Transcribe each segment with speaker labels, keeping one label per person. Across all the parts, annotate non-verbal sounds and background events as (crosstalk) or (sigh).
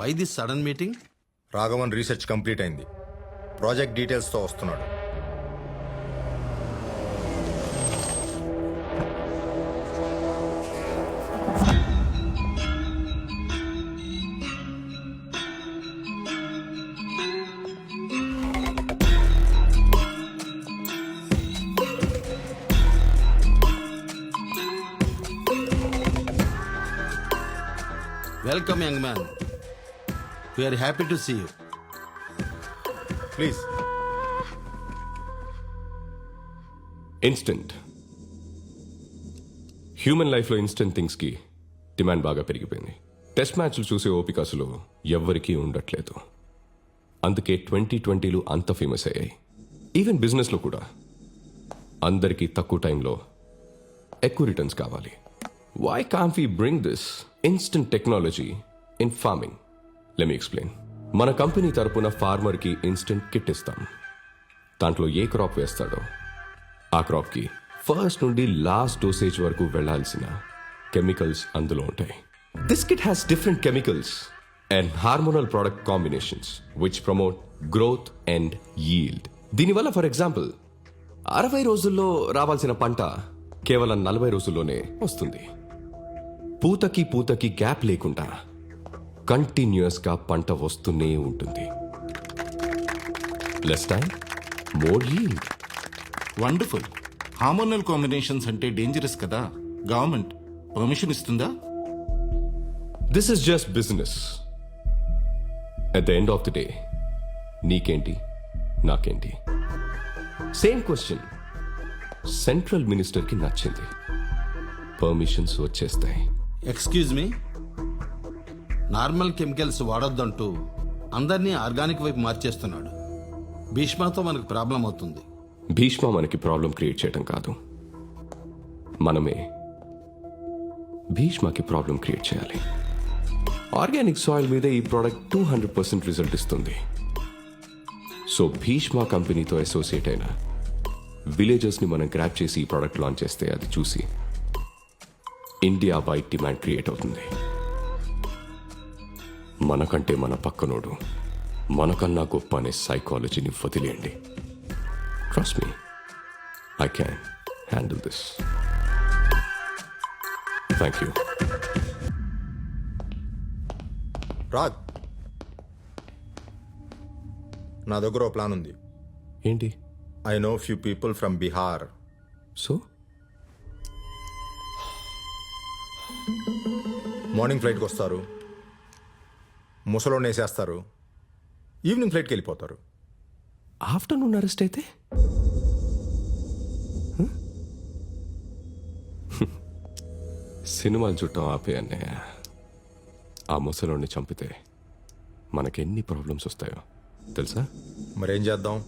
Speaker 1: Why this sudden meeting
Speaker 2: Raghavan research complete అయింది. Project డీటెయిల్స్తో వస్తున్నాడు.
Speaker 1: Welcome young man we are happy to see you
Speaker 2: please
Speaker 3: instant human లైఫ్లో instant థింగ్స్కి demand బాగా పెరిగిపోయింది. Test మ్యాచ్లు చూసే ఓపిక అసలు ఎవ్వరికీ ఉండట్లేదు. అందుకే ట్వంటీ ట్వంటీలు అంత ఫేమస్ అయ్యాయి. ఈవెన్ బిజినెస్లో కూడా. అందరికీ తక్కువ టైంలో ఎక్కువ రిటర్న్స్ కావాలి. Why can we bring this instant technology in farming let me explain మన కంపెనీ తరపున ఫార్మర్కి ఇన్స్టెంట్ కిట్ ఇస్తాం. దాంట్లో ఏ క్రాప్ వేస్తాడో. ఆ క్రాప్కి ఫస్ట్ నుండి లాస్ట్ డోసేజ్ వరకు వెళ్ళాల్సిన కెమికల్స్ అందులో ఉంటాయి. This kit has different chemicals and hormonal product combinations which promote growth and yield దీనివల్ల ఫర్ ఎగ్జాంపుల్ అరవై రోజుల్లో రావాల్సిన పంట కేవలం నలభై రోజుల్లోనే వస్తుంది. పూతకి పూతకి గ్యాప్ లేకుండా కంటిన్యూస్గా పంట వస్తూనే ఉంటుంది. Less time more
Speaker 4: wonderful. Hormonal combinations అంటే డేంజరస్ కదా? గవర్నమెంట్ పర్మిషన్ ఇస్తుందా?
Speaker 3: This is just business at the end of the day నీకేంటి నాకేంటి? సేమ్ క్వశ్చన్ సెంట్రల్ మినిస్టర్కి నచ్చింది. పర్మిషన్స్ వచ్చేస్తాయి.
Speaker 1: ఎక్స్క్యూజ్ మీ నార్మల్ కెమికల్స్ వాడొద్దంటూ అందరినీ ఆర్గానిక్ వైపు మార్చేస్తున్నాడు. భీష్మతో మనకు ప్రాబ్లం అవుతుంది.
Speaker 3: భీష్మ మనకి ప్రాబ్లం క్రియేట్ చేయడం కాదు. మనమే భీష్మకి ప్రాబ్లం క్రియేట్ చేయాలి. ఆర్గానిక్ సాయిల్ మీద ఈ product two hundred percent result ఇస్తుంది. సో భీష్మ కంపెనీతో అసోసియేట్ అయిన విలేజెస్ని మనం గ్రాప్ చేసి ఈ ప్రోడక్ట్ లాంచ్ చేస్తే అది చూసి ఇండియా వైడ్ డిమాండ్ క్రియేట్ అవుతుంది. మనకంటే మన పక్కనోడు. మనకన్నా గొప్ప అనే సైకాలజీని వదిలేయండి. Trust me, I can handle this. Thank you.
Speaker 2: Raag. నా దగ్గర ఓ ప్లాన్ ఉంది.
Speaker 3: ఏంటి?
Speaker 2: I know few people from Bihar
Speaker 3: so
Speaker 2: morning ఫ్లైట్కి వస్తారు ముసలోని వేసేస్తారు ఈవినింగ్ ఫ్లైట్కి వెళ్ళిపోతారు.
Speaker 3: ఆఫ్టర్నూన్ అరెస్ట్ అయితే? సినిమాలు చుట్టం ఆపే అన్నయ్య. ఆ ముసలోని చంపితే మనకెన్ని ప్రాబ్లమ్స్ వస్తాయో. తెలుసా?
Speaker 2: మరేం చేద్దాం?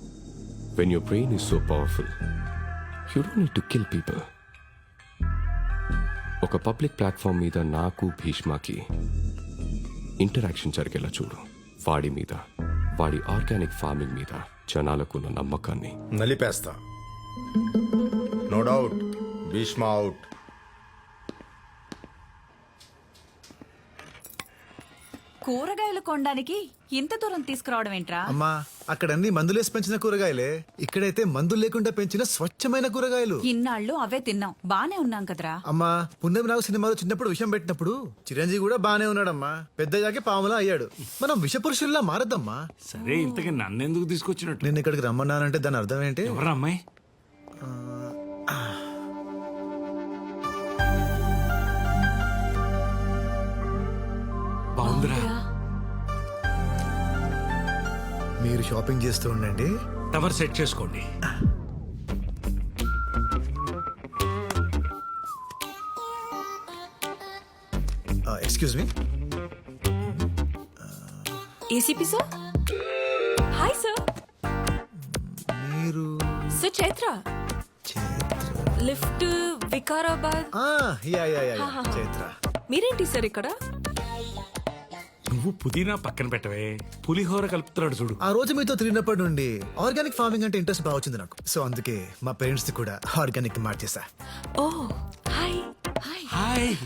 Speaker 3: When your brain is so powerful you don't need to kill people ఒక పబ్లిక్ ప్లాట్ఫామ్ మీద నాకు భీష్మాకి ఇంటరాక్షన్ జరిగేలా చూడు. వాడి మీద వాడి ఆర్గానిక్ ఫార్మింగ్ మీద జనాలకున్న నమ్మకాన్ని.
Speaker 2: నలిపేస్తా. నో డౌట్ భీష్మ అవుట్
Speaker 5: కూరగాయలు కొనడానికి ఇంత దూరం తీసుకురావడం ఏంట్రా?
Speaker 6: అమ్మా అక్కడ అన్ని మందులేసి పెంచిన కూరగాయలే. ఇక్కడైతే మందులు లేకుండా పెంచిన స్వచ్ఛమైన కూరగాయలు.
Speaker 5: ఇన్నాళ్ళు అవే తిన్నాం. బానే ఉన్నాం కదరా.
Speaker 6: అమ్మా పుణ్యం నాగు సినిమాలో చిన్నప్పుడు విషం పెట్టినప్పుడు చిరంజీవి కూడా బానే ఉన్నాడమ్మా. పెద్దయ్యాకే పాములా అయ్యాడు. మనం విషపురుషుల్లా మారద్దమ్మా.
Speaker 7: సరే ఇంతకీ నన్నెందుకు తీసుకొచ్చినట్టు?
Speaker 6: నేను ఇక్కడికి రమ్మన్నానంటే దాని అర్థం ఏంటి?
Speaker 7: ఎవరా అమ్మాయి? బాగుందిరా.
Speaker 6: మీరు షాపింగ్ చేస్తూ ఉండండి.
Speaker 7: టవర్ సెట్ చేసుకోండి.
Speaker 6: Excuse me.
Speaker 8: ACP sir? Hi sir.
Speaker 6: మీరు
Speaker 8: సార్ చైత్ర.
Speaker 6: చైత్ర.
Speaker 8: లిఫ్ట్ వికారాబాద్.
Speaker 6: ఆ, yeah yeah yeah yeah, Chaitra.
Speaker 8: మీరేంటి సార్ ఇక్కడ?
Speaker 7: నువ్వు పుదీనా పక్కన పెట్టవే. పులిహోర కలుపుతున్నాడు చూడు.
Speaker 6: ఆ రోజు మీతో తిరిగినప్పటి నుండి ఆర్గానిక్ ఫార్మింగ్ అంటే ఇంట్రెస్ట్ బాగా వచ్చింది నాకు. సో అందుకే మా పేరెంట్స్ కూడా ఆర్గానిక్ మార్చేసా.
Speaker 8: ఓ హాయ్ హాయ్.
Speaker 7: హాయ్.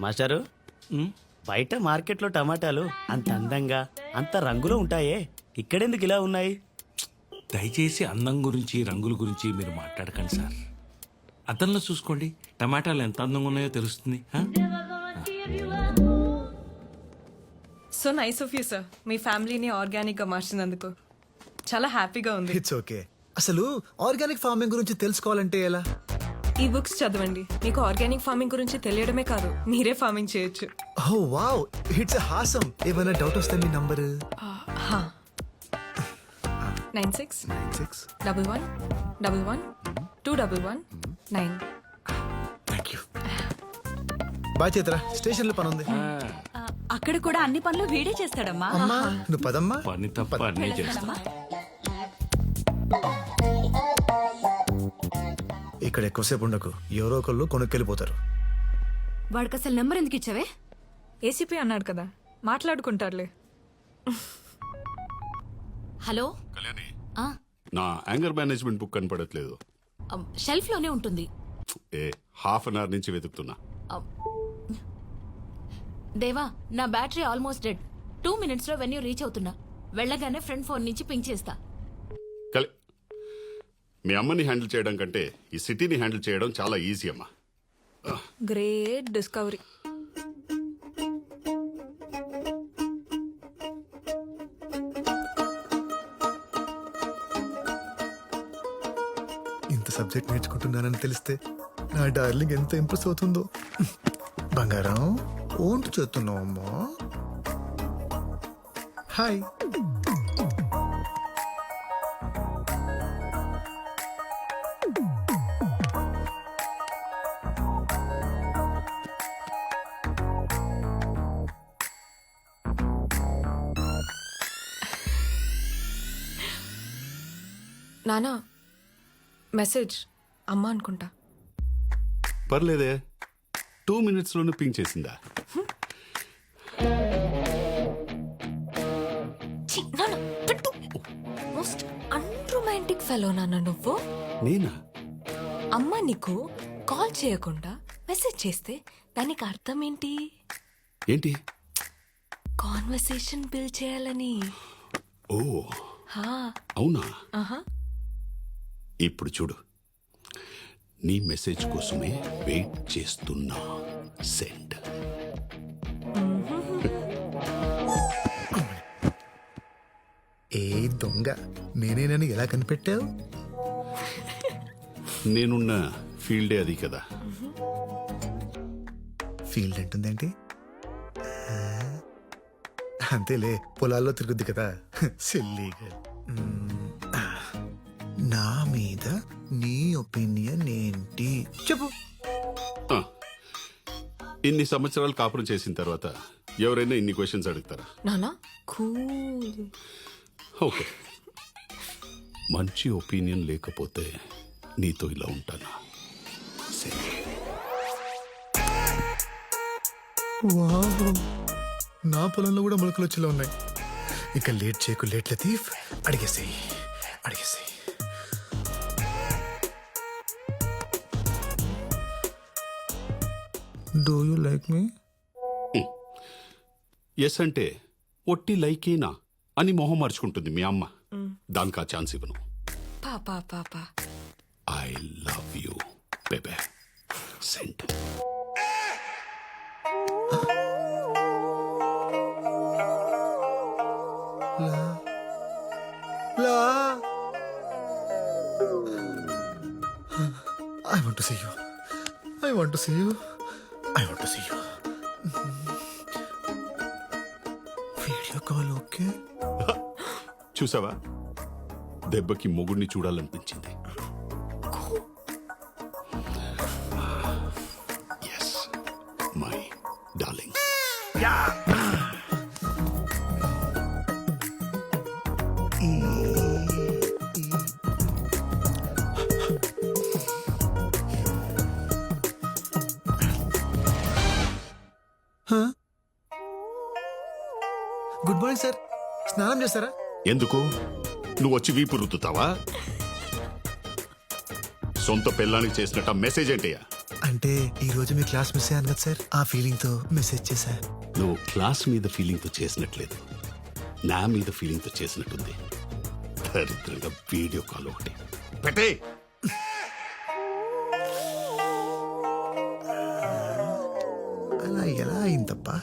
Speaker 9: మాస్టారు బయట మార్కెట్లో టమాటాలు అంత అందంగా అంత రంగులో ఉంటాయే. ఇక్కడెందుకు ఇలా ఉన్నాయి?
Speaker 7: దయచేసి అందం గురించి రంగుల గురించి మీరు మాట్లాడకండి సార్. అద్దంలో చూసుకోండి. టమాటాలు ఎంత అందంగా ఉన్నాయో తెలుస్తుంది?
Speaker 10: So nice of you sir. మీ ఫ్యామిలీని ఆర్గానిక్గా మార్చినందుకు. చాలా హ్యాపీగా ఉంది.
Speaker 6: ఇట్స్ ఓకే అసలు ఆర్గానిక్ ఫార్మింగ్ గురించి తెలుసుకోవాలంటే ఎలా?
Speaker 10: ఈ బుక్స్ చదవండి. మీకు ఆర్గానిక్ ఫార్మింగ్ గురించి తెలియడమే కాదు మీరే ఫార్మింగ్ చేయొచ్చు.
Speaker 6: ఓ వావ్ ఇట్స్ హాసం ఏమైనా డౌట్ వస్తే మీ number?
Speaker 10: Nine six
Speaker 6: nine six
Speaker 10: double one double one two double one nine.
Speaker 6: Thank you bye చేతరా స్టేషన్లో పని ఉంది
Speaker 5: అక్కడ కూడా అన్ని పనులు వీడే చేస్తాడమ్మా.
Speaker 6: అమ్మా నువ్వు పదమ్మా?
Speaker 7: పని తప్ప అన్నీ చేస్తాం.
Speaker 6: ఇక్కడ ఎక్కువసేపు ఉండకు. ఎవరో ఒకళ్ళు కొనుక్కెళ్ళిపోతారు.
Speaker 8: వాడికి అసలు నెంబర్ ఎందుకు ఇచ్చావే?
Speaker 10: ఏసీపీ అన్నాడు కదా. మాట్లాడుకుంటారులే.
Speaker 8: హలో? ఆ,
Speaker 11: నా యాంగర్ మేనేజ్మెంట్ బుక్ కనపడట్లేదు.
Speaker 8: అమ్, షెల్ఫ్లోనే ఉంటుంది.
Speaker 11: ఏ హాఫ్ అన్ అవర్ నుంచి వెతుకుతున్నా.
Speaker 8: దేవా నా బ్యాటరీ ఆల్మోస్ట్ డెడ్. టూ మినిట్స్లో వెన్యూ రీచ్ అవుతున్నా. వెళ్ళగానే ఫ్రంట్ ఫోన్ నుంచి పింక్ చేస్తా.
Speaker 11: కలి మీ అమ్మని హ్యాండిల్ చేయడం కంటే ఈ సిటీని హ్యాండిల్ చేయడం చాలా ఈజీ అమ్మా.
Speaker 10: Great discovery.
Speaker 6: ఇంత సబ్జెక్ట్ నేర్చుకుంటున్నానని తెలిస్తే నా డార్లింగ్ ఎంత ఇంప్రెస్ అవుతుందో. బంగారం ఓంటు చేస్తున్నావు అమ్మా. హాయ్.
Speaker 10: నానా మెసేజ్. అమ్మ అనుకుంటా.
Speaker 11: పర్లేదే. టూ మినిట్స్లోనే పింక్ చేసిందా?
Speaker 10: మోస్ట్ అన్రొమాంటిక్ ఫెలో నాన్న నువ్వు.
Speaker 11: నేనా?
Speaker 10: అమ్మ నీకు కాల్ చేయకుండా మెసేజ్ చేస్తే దానికి అర్థం ఏంటి?
Speaker 11: ఏంటి
Speaker 10: కాన్వర్సేషన్ బిల్డ్ చేయాలని.
Speaker 11: ఓ.
Speaker 10: హా.
Speaker 11: అవునా?
Speaker 10: ఆహా.
Speaker 11: ఇప్పుడు చూడు. నీ మెసేజ్ కోసమే వెయిట్ చేస్తున్నా సెండ్.
Speaker 6: ఏ దొంగ నేనేనని ఎలా కనిపెట్టావు?
Speaker 11: నేనున్న ఫీల్డే అది కదా.
Speaker 6: ఫీల్డ్ అంటుందేంటి? అంతేలే పొలాల్లో తిరుగుద్ది కదా. (laughs) సిల్లీగా. నా మీద నీ ఒపీనియన్ ఏంటి? చెప్పు.
Speaker 11: ఇన్ని సంవత్సరాలు కాపురం చేసిన తర్వాత ఎవరైనా ఇన్ని క్వశ్చన్స్ అడుగుతారా?
Speaker 10: నానా? కూల్.
Speaker 11: ఓకే. మంచి ఒపీనియన్ లేకపోతే నీతో ఇలా ఉంటానా? సరే.
Speaker 6: నా పొలంలో కూడా మొలకలు వచ్చేలా ఉన్నాయి. ఇక లేట్ చేయకు లేట్ లతీఫ్. అడిగేసేయి. అడిగేసేయి. Do you like me
Speaker 11: yes అంటే ఒట్టి లైకేనా? అని మొహం మార్చుకుంటుంది మీ అమ్మ. దానికి ఆ ఛాన్స్ ఇవ్వను.
Speaker 10: పాపా పాపా
Speaker 11: ఐ లవ్ యూ బేబే సెంట్
Speaker 6: లా I want to see you I want to see you I want to see you video call okay? (laughs)
Speaker 11: చూసావా? దెబ్బకి మొగుడిని చూడాలనిపించింది.
Speaker 6: Morning sir. స్నానం చేస్తారా
Speaker 11: ఎందుకు? నువ్వు వచ్చి వీపు రుద్దుతావా? సొంత పెళ్ళానికి చేసినట్ట మెసేజ్ ఏంటయ్యా?
Speaker 6: అంటే ఈ రోజు మీ క్లాస్ మిస్ అయ్యాను కదా సార్. ఆ ఫీలింగ్తో మెసేజ్ చేశా.
Speaker 11: నువ్వు క్లాస్ మీద ఫీలింగ్తో చేసినట్లేదు. నా మీద ఫీలింగ్తో చేసినట్టుంది. దరిద్రంగా వీడియో కాల్ ఒకటి. పెట్టే!
Speaker 6: అలా ఎలా అయిందప్పా